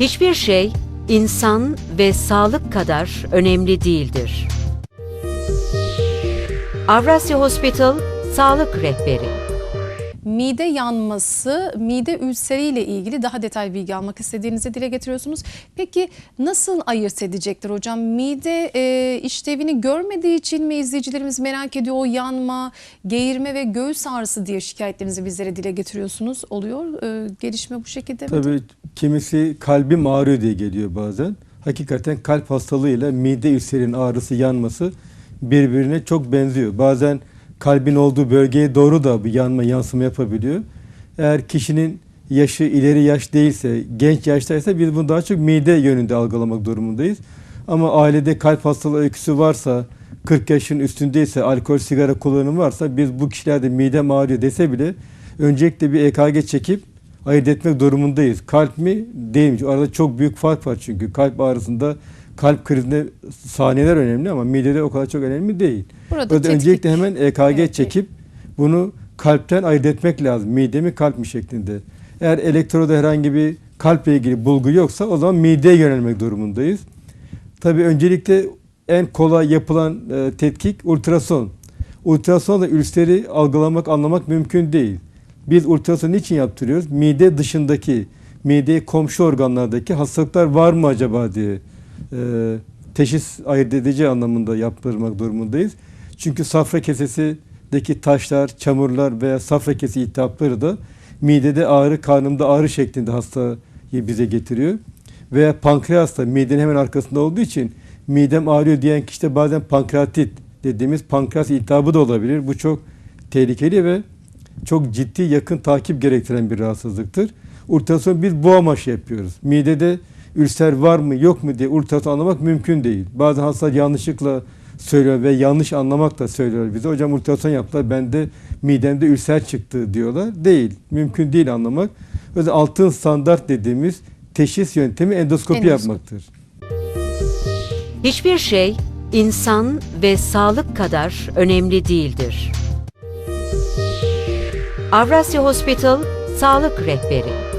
Hiçbir şey insan ve sağlık kadar önemli değildir. Avrasya Hospital Sağlık Rehberi Mide yanması, mide ülseriyle ilgili daha detaylı bilgi almak istediğinizi dile getiriyorsunuz. Peki nasıl ayırt edecektir hocam? Mide e, işlevini görmediği için mi izleyicilerimiz merak ediyor o yanma, geğirme ve göğüs ağrısı diye şikayetlerinizi bizlere dile getiriyorsunuz. Oluyor e, gelişme bu şekilde mi? Tabii kimisi kalbim ağrıyor diye geliyor bazen. Hakikaten kalp hastalığıyla mide ülserinin ağrısı, yanması birbirine çok benziyor. Bazen kalbin olduğu bölgeye doğru da bir yanma, yansıma yapabiliyor. Eğer kişinin yaşı ileri yaş değilse, genç yaştaysa biz bunu daha çok mide yönünde algılamak durumundayız. Ama ailede kalp hastalığı öyküsü varsa, 40 yaşın üstündeyse, alkol, sigara kullanımı varsa biz bu kişilerde midem ağrıyor dese bile öncelikle bir EKG çekip ayırt etmek durumundayız. Kalp mi değil mi? Arada çok büyük fark var çünkü. Kalp ağrısında kalp krizinde saniyeler önemli ama midede o kadar çok önemli değil. Burada Burada tetkik- öncelikle hemen EKG Evet, çekip bunu kalpten ayırt etmek lazım. Mide mi kalp mi şeklinde. Eğer elektroda herhangi bir kalple ilgili bulgu yoksa o zaman mideye yönelmek durumundayız. Tabii öncelikle en kolay yapılan e, tetkik ultrason. Ultrasonla ülseri algılamak, anlamak mümkün değil. Biz ultrason niçin yaptırıyoruz? Mide dışındaki, mideye komşu organlardaki hastalıklar var mı acaba diye e, teşhis ayırt edici anlamında yaptırmak durumundayız. Çünkü safra kesesideki taşlar, çamurlar veya safra kesi iltihapları da midede ağrı, karnımda ağrı şeklinde hastayı bize getiriyor. Veya pankreas da midenin hemen arkasında olduğu için midem ağrıyor diyen kişide bazen pankreatit dediğimiz pankreas iltihabı da olabilir. Bu çok tehlikeli ve çok ciddi yakın takip gerektiren bir rahatsızlıktır. Ultrason biz bu amaçla yapıyoruz. Midede ülser var mı yok mu diye ultrason anlamak mümkün değil. Bazı hastalar yanlışlıkla söylüyor ve yanlış anlamak da söylüyor bize. Hocam ultrason yaptılar bende midemde ülser çıktı diyorlar. Değil. Mümkün değil anlamak. Yüzden altın standart dediğimiz teşhis yöntemi endoskopi Endoskopi. yapmaktır. Hiçbir şey insan ve sağlık kadar önemli değildir. Avrasya Hospital Sağlık Rehberi